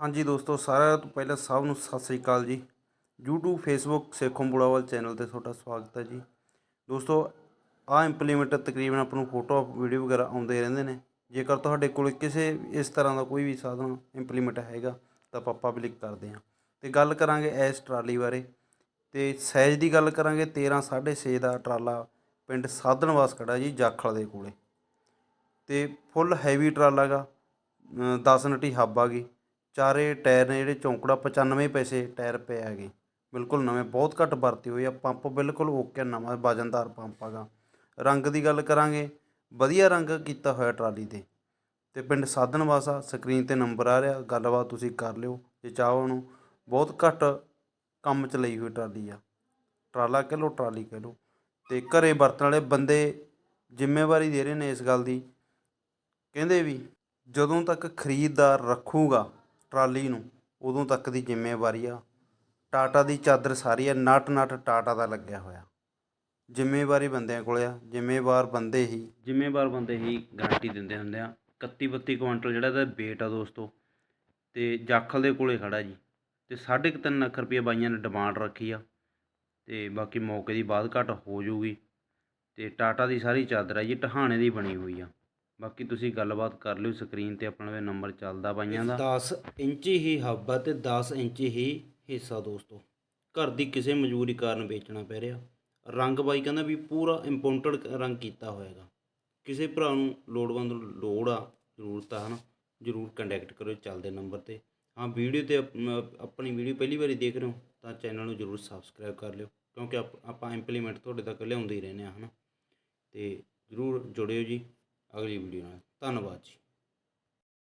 ਹਾਂਜੀ ਦੋਸਤੋ, ਸਾਰਿਆਂ ਤੋਂ ਪਹਿਲਾਂ ਸਭ ਨੂੰ ਸਤਿ ਸ੍ਰੀ ਅਕਾਲ ਜੀ। YouTube, Facebook, ਸੇਖੋਂ ਬੁਲਾਵਲ ਚੈਨਲ ਤੇ ਤੁਹਾਡਾ ਸਵਾਗਤ ਹੈ ਜੀ। ਦੋਸਤੋ, ਆਹ ਇੰਪਲੀਮੈਂਟ ਤਕਰੀਬਨ ਆਪ ਨੂੰ ਫੋਟੋ ਵੀਡੀਓ ਵਗੈਰਾ ਆਉਂਦੇ ਰਹਿੰਦੇ ਨੇ। ਜੇਕਰ ਤੁਹਾਡੇ ਕੋਲ ਕਿਸੇ ਇਸ ਤਰ੍ਹਾਂ ਦਾ ਕੋਈ ਵੀ ਸਾਧਨ ਇੰਪਲੀਮੈਂਟ ਹੈਗਾ, ਤਾਂ ਆਪਾਂ ਪਬਲਿਕ ਕਰਦੇ ਹਾਂ। ਤੇ ਗੱਲ ਕਰਾਂਗੇ ਇਸ ਟਰਾਲੀ ਬਾਰੇ। ਤੇ ਸਾਈਜ਼ ਦੀ ਗੱਲ ਕਰਾਂਗੇ 13 6.5 ਦਾ ਟਰਾਲਾ ਪਿੰਡ ਸਾਧਨਵਾਸ ਖੜਾ ਜੀ, ਜਾਖਲ ਦੇ ਕੋਲੇ। ਤੇ ਫੁੱਲ ਹੈਵੀ ਟਰਾਲਾ ਗਾ 10 ਨਟੀ ਹੱਬ ਆ ਗਈ। ਚਾਰੇ ਟਾਇਰ ਨੇ ਜਿਹੜੇ ਚੌਂਕੜਾ 95 ਪੈਸੇ ਟਾਇਰ ਪਏ ਹੈਗੇ। ਬਿਲਕੁਲ ਨਵੇਂ, ਬਹੁਤ ਘੱਟ ਵਰਤੇ ਹੋਏ ਆ, ਪੰਪ ਬਿਲਕੁਲ ਓਕੇ ਨਵਾਂ ਵਜਨਦਾਰ ਪੰਪ ਹੈਗਾ। ਰੰਗ ਦੀ ਗੱਲ ਕਰਾਂਗੇ, ਵਧੀਆ ਰੰਗ ਕੀਤਾ ਹੋਇਆ ਟਰਾਲੀ ਤੇ। ਤੇ ਪਿੰਡ ਸਾਧਨਵਾਸਾ ਸਕਰੀਨ ਤੇ ਨੰਬਰ ਆ ਰਿਹਾ, ਗੱਲਬਾਤ ਤੁਸੀਂ ਕਰ ਲਿਓ, ਜੇ ਚਾਹੋ ਨੂੰ ਬਹੁਤ ਘੱਟ ਕੰਮ ਚ ਲਈ ਹੋਈ ਟਰਾਲੀ ਆ। ਟਰਾਲਾ ਕਹਿ ਲਓ, ਟਰਾਲੀ ਕਹਿ ਲਓ। ਤੇ ਘਰੇ ਵਰਤਣ ਵਾਲੇ ਬੰਦੇ ਜ਼ਿੰਮੇਵਾਰੀ ਦੇ ਰਹੇ ਨੇ ਇਸ ਗੱਲ ਦੀ। ਕਹਿੰਦੇ ਵੀ ਜਦੋਂ ਤੱਕ ਖਰੀਦਦਾਰ ਰੱਖੂਗਾ ਟਰਾਲੀ ਨੂੰ, ਉਦੋਂ ਤੱਕ ਦੀ ਜ਼ਿੰਮੇਵਾਰੀ ਆ। ਟਾਟਾ ਦੀ ਚਾਦਰ ਸਾਰੀ ਆ ਨਟ ਨਟ ਟਾਟਾ ਦਾ ਲੱਗਿਆ ਹੋਇਆ। ਜ਼ਿੰਮੇਵਾਰੀ ਬੰਦਿਆਂ ਕੋਲ ਆ, ਜ਼ਿੰਮੇਵਾਰ ਬੰਦੇ ਹੀ। ਜ਼ਿੰਮੇਵਾਰ ਬੰਦੇ ਹੀ ਗਾਰੰਟੀ ਦਿੰਦੇ ਹੁੰਦੇ ਆ। 31 32 ਕੁਇੰਟਲ ਜਿਹੜਾ ਇਹਦਾ weight ਆ ਦੋਸਤੋ, ਤੇ ਜਾਖਲ ਦੇ ਕੋਲੇ ਖੜਾ ਜੀ। ਤੇ 3.5 ਲੱਖ ਰੁਪਏ ਬਾਈਆਂ ਨੇ ਡਿਮਾਂਡ ਰੱਖੀ ਆ। ਤੇ ਬਾਕੀ ਮੌਕੇ ਦੀ ਬਾਅਦ ਘਟ ਹੋ ਜੂਗੀ ਤੇ ਟਾਟਾ ਦੀ ਸਾਰੀ ਚਾਦਰ ਆ ਜੀ, ਟਹਾਣੇ ਦੀ ਬਣੀ ਹੋਈ ਆ। ਬਾਕੀ ਤੁਸੀਂ ਗੱਲਬਾਤ ਕਰ ਲਿਓ ਸਕਰੀਨ ਤੇ, ਆਪਣਾ ਨੰਬਰ ਚੱਲਦਾ ਬਾਈਆਂ ਦਾ। 10 ਇੰਚੀ ਹੀ ਹੱਬ ਆ ਤੇ 10 ਇੰਚੀ ਹੀ ਹਿੱਸਾ ਦੋਸਤੋ। ਘਰ ਦੀ ਕਿਸੇ ਮਜਬੂਰੀ ਕਾਰਨ ਵੇਚਣਾ ਪੈ ਰਿਹਾ। ਰੰਗ ਬਾਈ ਕਹਿੰਦਾ ਵੀ ਪੂਰਾ ਇੰਪੋਰਟਡ ਰੰਗ ਕੀਤਾ ਹੋਏਗਾ ਕਿਸੇ ਭਰਾ ਨੂੰ ਲੋੜਵੰਦ ਨੂੰ ਲੋੜ ਆ, ਜ਼ਰੂਰਤ ਆ ਹਨਾ, ਜ਼ਰੂਰ ਕੰਟੈਕਟ ਕਰੋ ਚੱਲਦੇ ਨੰਬਰ ਤੇ। ਹਾਂ, ਵੀਡੀਓ ਤੇ ਆਪਣੀ ਵੀਡੀਓ ਪਹਿਲੀ ਵਾਰੀ ਦੇਖ ਰਹੇ ਹੋ ਤਾਂ ਚੈਨਲ ਨੂੰ ਜ਼ਰੂਰ ਸਬਸਕ੍ਰਾਈਬ ਕਰ ਲਿਓ, ਕਿਉਂਕਿ ਆਪਾਂ ਇੰਪਲੀਮੈਂਟ ਤੁਹਾਡੇ ਤੱਕ ਲਿਆਉਂਦੇ ਹੀ ਰਹਿੰਦੇ ਆ ਹਨਾ। ਤੇ ਜ਼ਰੂਰ ਜੁੜਿਓ ਜੀ। ਅਗਲੀ ਵੀਡੀਓ ਨਾਲ। ਧੰਨਵਾਦ ਜੀ।